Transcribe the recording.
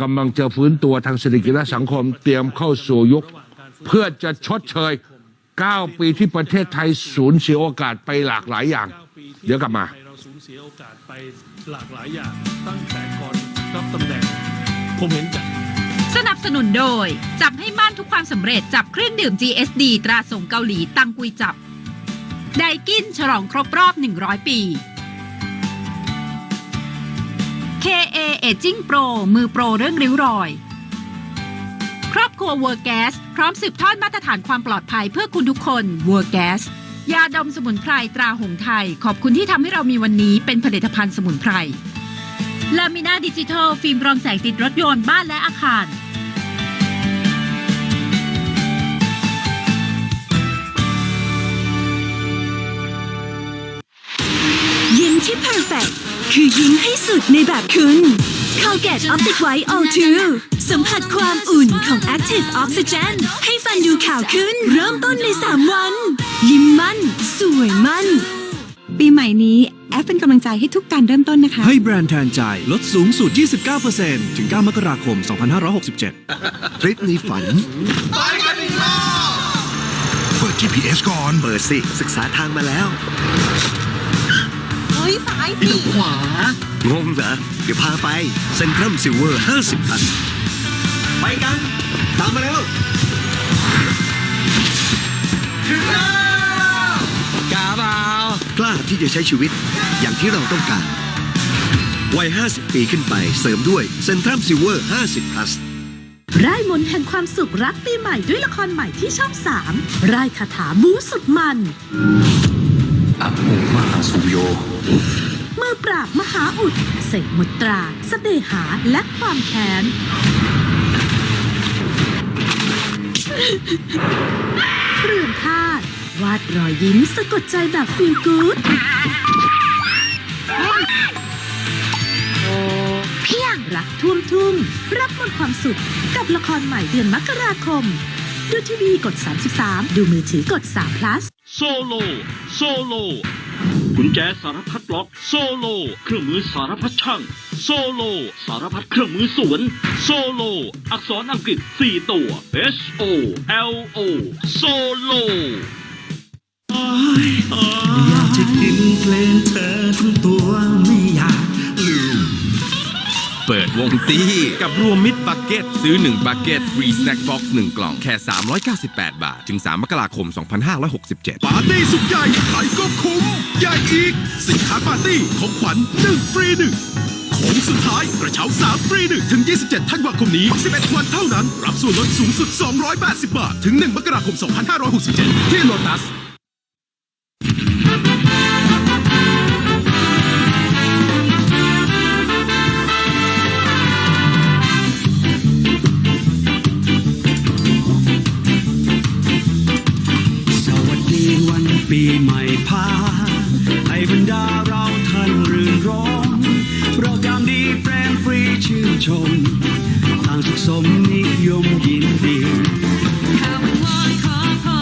กำลังจะฟื้นตัวทางเศรษฐกิจและสังคมเตรียมเข้าสู่ยุค เพื่อจะชดเชย 9 ปีที่ประเทศไทยสูญเสียโอกาสไปหลากหลายอย่าง เดี๋ยวกลับมาเราสูญเสียโอกาสไปหลากหลายอย่าง ตั้งแต่ก่อนรับตำแหน่งผมเห็นจากสนับสนุนโดย จับให้มั่นทุกความสำเร็จจับเครื่องดื่ม GSD ตราส่งเกาหลีตังกุยจับไดกินฉลองครบรอบ 100 ปี KA Aging Pro มือโปรเรื่องริ้วรอย ครอบครัว w o r g a s พร้อมสืบทอดมาตรฐานความปลอดภัยเพื่อคุณทุกคน w o r g a s ยาดมสมุนไพรตราหงไทย ขอบคุณที่ทำให้เรามีวันนี้เป็นผลิตภัณฑ์สมุนไพรลามิน่าดิจิทัล ฟิล์มรองแสงติดรถยนต์บ้านและอาคารยิ้มที่ perfect คือยิ้มให้สุดในแบบคุณ Colgate Optic White All2 สัมผัสความอุ่นของ Active Oxygen ให้ฟันดูขาวขึ้น เริ่มต้นใน 3 วัน ยิ้มมั่น สวยมั่น ปีใหม่นี้แอฟเป็นกำลังใจให้ทุกการเริ่มต้นนะคะ ให้แบรนด์แทนใจลดสูงสุด 29%ถึง 9 มกราคม 2567 ทริปในฝันเปิด GPS ก่อน เปิดสิ ศึกษาทางมาแล้วเฮ้ยสายสิงงเหรอ เดี๋ยวพาไปเซ็นทรัลซิลเวอร์ 50พัน ไปกัน ตามมาแล้ว ถึงแล้วกล้าเปล่ากล้าที่จะใช้ชีวิตอย่างที่เราต้องการ วัย 50 ปีขึ้นไปเสริมด้วยเซ็นทรัลซิลเวอร์ 50 plus ร่ายมนต์แห่งความสุขรับปีใหม่ด้วยละครใหม่ที่ช่อง 3 ร่ายคาถาบูสุดมัน อะโมมาสุโย มือปราบมหาอุดเสกมุตราสเสเดหาและความแค้นเรื่อนธาตุวาดรอยยิ้มสะกดใจแบบฟีลกู๊ดเพียงรักท่วมทุ่งรับมวลความสุขกับละครใหม่เดือนมกราคม ดูทีวีกด 33 ดูมือถือกด3 plus โซโล โซโล กุญแจสารพัดล็อกโซโล เครื่องมือสารพัดช่าง โซโล สารพัดเครื่องมือสวน โซโล อักษรอังกฤษ 4 ตัว H O L O โซโลอยากจะกินเพลงเธอ วงตีกับรวมมิตรบักเก็ตซื้อ 1 บักเก็ตฟรีสแน็คบ็อกซ์1กล่องแค่ 398 บาท ถึง 3 มกราคม 2567 ปาร์ตี้สุดใหญ่ขายก็คุ้มใหญ่อีก สินค้าปาร์ตี้ของขวัญ1ฟรี1ของสุดท้ายกระเช้า3ฟรี1ถึง 27ธันวาคมนี้ 11 วันเท่านั้น รับส่วนลดสูงสุด 280 บาท ถึง 1 มกราคม 2567 ที่โลตัส ไม่พา ให้บรรดาเราท่านรื่นร้องเพราะการดีแปลงฟรีชื่นชมทางสุขสมนิยมยินดี